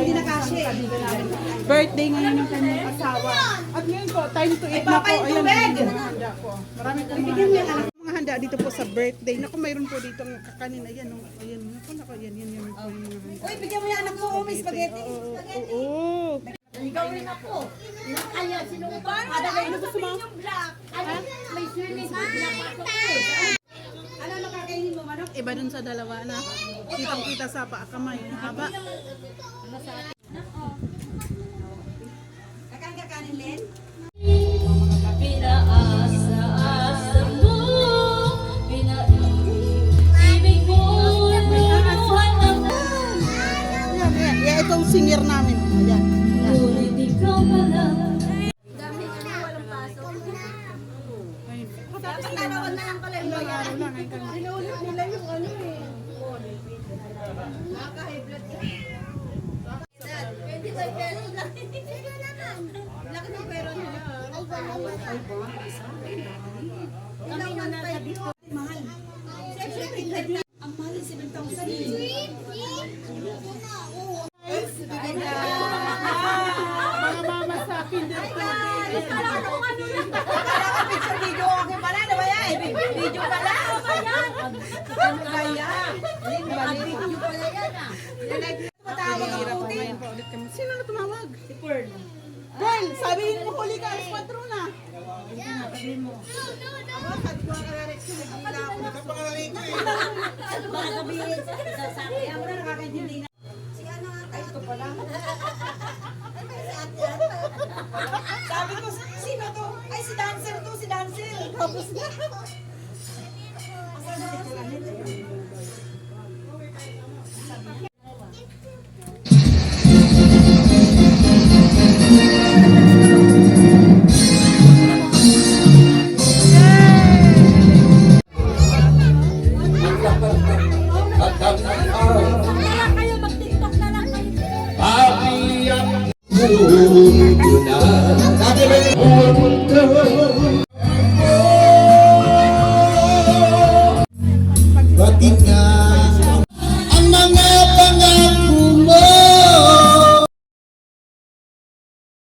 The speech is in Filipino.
hindi na kasi. Birthday ngayon ng kanyang asawa. At ngayon po, time to eat na po. Ayan mga handa po. Marami po mga handa. Mga handa dito po sa birthday. Naku, mayroon po dito ang kakanin. Ayan, oh. ayan. Naku, naku, ayan, yan, yan. Uy, bigyan mo yung anak mo, oh, may spaghetti. Oo. Ikaw rin ako. Kaya sino ba? Ada kayo na gusto mo? May swimming pool na pasok eh. Ano ano kakainin mo, manok? Iba dun sa dalawa na. Kitang kita sa paa kamay. Haba. Kakain kakanin, Len? Ayan, ayan. Ayan, itong singer namin. Ayan. Ngunit Dapat nalawan na lang pala yung Ilang araw lang. Ayun ka na. Inuulit nila yung ano eh. Nakaka-high blood ka. Dad, 25 pesos lang. Laki ng pera nila. Ilang one five yun. Mahal. Siyempre, ang mahal yung 7,000 eh. Mga mama sa Kinder Philippines. Akala ko picture video ako pala. Ano ba yan? Video pala? Ano ba yan? Ano ba yan? Video pala yan ah. Matawag ang Hirap po puti. ngayon po ulit kami. Sino na tumawag? Si Pearl. Pearl, sabihin mo huli ka. Esquadron na. Baka sabihin sa sabi. Ako na nakakaintindi na. Si ano nga tayo ito pala. Sabi ko, sino to? Ay, si dancer to, si dancer. Tapos na.